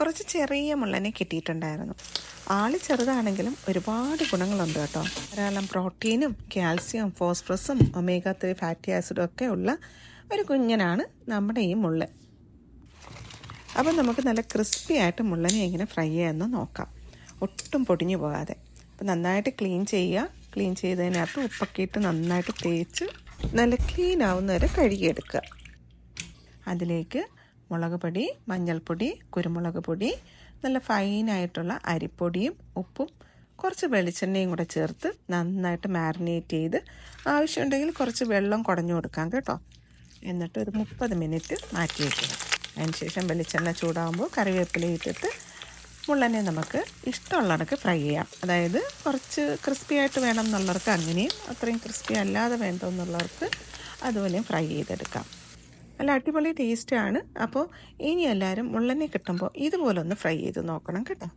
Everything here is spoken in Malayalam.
കുറച്ച് ചെറിയ മുള്ളനെ കിട്ടിയിട്ടുണ്ടായിരുന്നു. ആൾ ചെറുതാണെങ്കിലും ഒരുപാട് ഗുണങ്ങളുണ്ട് കേട്ടോ. ധാരാളം പ്രോട്ടീനും കാൽസ്യവും ഫോസ്ഫറസും ഒമേഗ ത്രീ ഫാറ്റി ആസിഡും ഒക്കെ ഉള്ള ഒരു കുഞ്ഞനാണ് നമ്മുടെ ഈ മുള്ളൻ. അപ്പം നമുക്ക് നല്ല ക്രിസ്പി ആയിട്ട് മുള്ളനെ എങ്ങനെ ഫ്രൈ ചെയ്യാമെന്ന് നോക്കാം. ഒട്ടും പൊടിഞ്ഞു പോകാതെ. അപ്പം നന്നായിട്ട് ക്ലീൻ ചെയ്യുക. ക്ലീൻ ചെയ്തതിനകത്ത് ഉപ്പൊക്കെ ഇട്ട് നന്നായിട്ട് തേച്ച് നല്ല ക്ലീൻ ആവുന്നവരെ കഴുകിയെടുക്കുക. അതിലേക്ക് മുളക് പൊടി മഞ്ഞൾപ്പൊടി കുരുമുളക് പൊടി നല്ല ഫൈനായിട്ടുള്ള അരിപ്പൊടിയും ഉപ്പും കുറച്ച് വെളിച്ചെണ്ണയും കൂടെ ചേർത്ത് നന്നായിട്ട് മാരിനേറ്റ് ചെയ്ത് ആവശ്യമുണ്ടെങ്കിൽ കുറച്ച് വെള്ളം കുടഞ്ഞു കൊടുക്കാം കേട്ടോ. എന്നിട്ട് ഒരു മുപ്പത് മിനിറ്റ് മാറ്റി വയ്ക്കുക അതിനുശേഷം വെളിച്ചെണ്ണ ചൂടാകുമ്പോൾ കറിവേപ്പില ഇട്ടിട്ട് മുള്ളനെ നമുക്ക് ഇഷ്ടമുള്ളവർക്ക് ഫ്രൈ ചെയ്യാം. അതായത് കുറച്ച് ക്രിസ്പി ആയിട്ട് വേണം എന്നുള്ളവർക്ക് അങ്ങനെയും അത്രയും ക്രിസ്പി അല്ലാതെ വേണ്ടെന്നുള്ളവർക്ക് അതുപോലെയും ഫ്രൈ ചെയ്തെടുക്കാം. നല്ല അടിപൊളി ടേസ്റ്റാണ് അപ്പോൾ ഇനി എല്ലാവരും മുള്ളനെ കിട്ടുമ്പോൾ ഇതുപോലെ ഒന്ന് ഫ്രൈ ചെയ്ത് നോക്കണം കേട്ടോ.